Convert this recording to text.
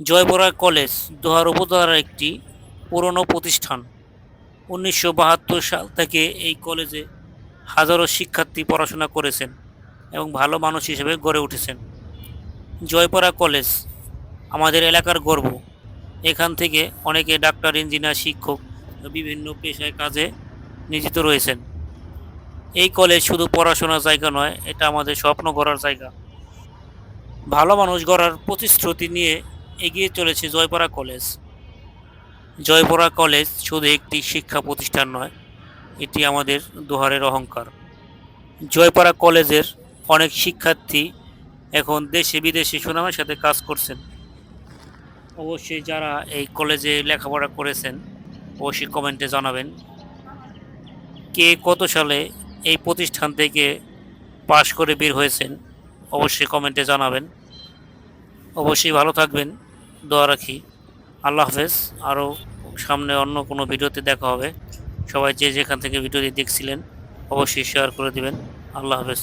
Jaipura college দোহার উপজেলার একটি পুরনো প্রতিষ্ঠান। উনিশশো বাহাত্তর সাল থেকে এই কলেজে হাজারো শিক্ষার্থী পড়াশোনা করেছেন এবং ভালো মানুষ হিসেবে গড়ে উঠেছেন। জয়পুরা কলেজ আমাদের এলাকার গর্ব। এখান থেকে অনেকে ডাক্তার, ইঞ্জিনিয়ার, শিক্ষক বিভিন্ন পেশায় কাজে নিয়োজিত রয়েছেন। এই কলেজ শুধু পড়াশোনার জায়গা নয়, এটা আমাদের স্বপ্ন গড়ার জায়গা। ভালো মানুষ গড়ার প্রতিশ্রুতি নিয়ে এগিয়ে চলেছে জয়পাড়া কলেজ। জয়পাড়া কলেজ শুধু একটি শিক্ষা প্রতিষ্ঠান নয়, এটি আমাদের দোহারের অহংকার। জয়পাড়া কলেজের অনেক শিক্ষার্থী এখন দেশে বিদেশে সুনামের সাথে কাজ করছেন। অবশ্যই যারা এই কলেজে লেখাপড়া করেছেন, অবশ্যই কমেন্টে জানাবেন কে কত সালে এই প্রতিষ্ঠান থেকে পাশ করে বের হয়েছেন। অবশ্যই কমেন্টে জানাবেন। অবশ্যই ভালো থাকবেন, দোয়া রাখি। আল্লাহ হাফেজ। আরও সামনে অন্য কোনো ভিডিওতে দেখা হবে। সবাই যে যেখান থেকে ভিডিওটি দেখছিলেন, অবশ্যই শেয়ার করে দিবেন। আল্লাহ হাফেজ।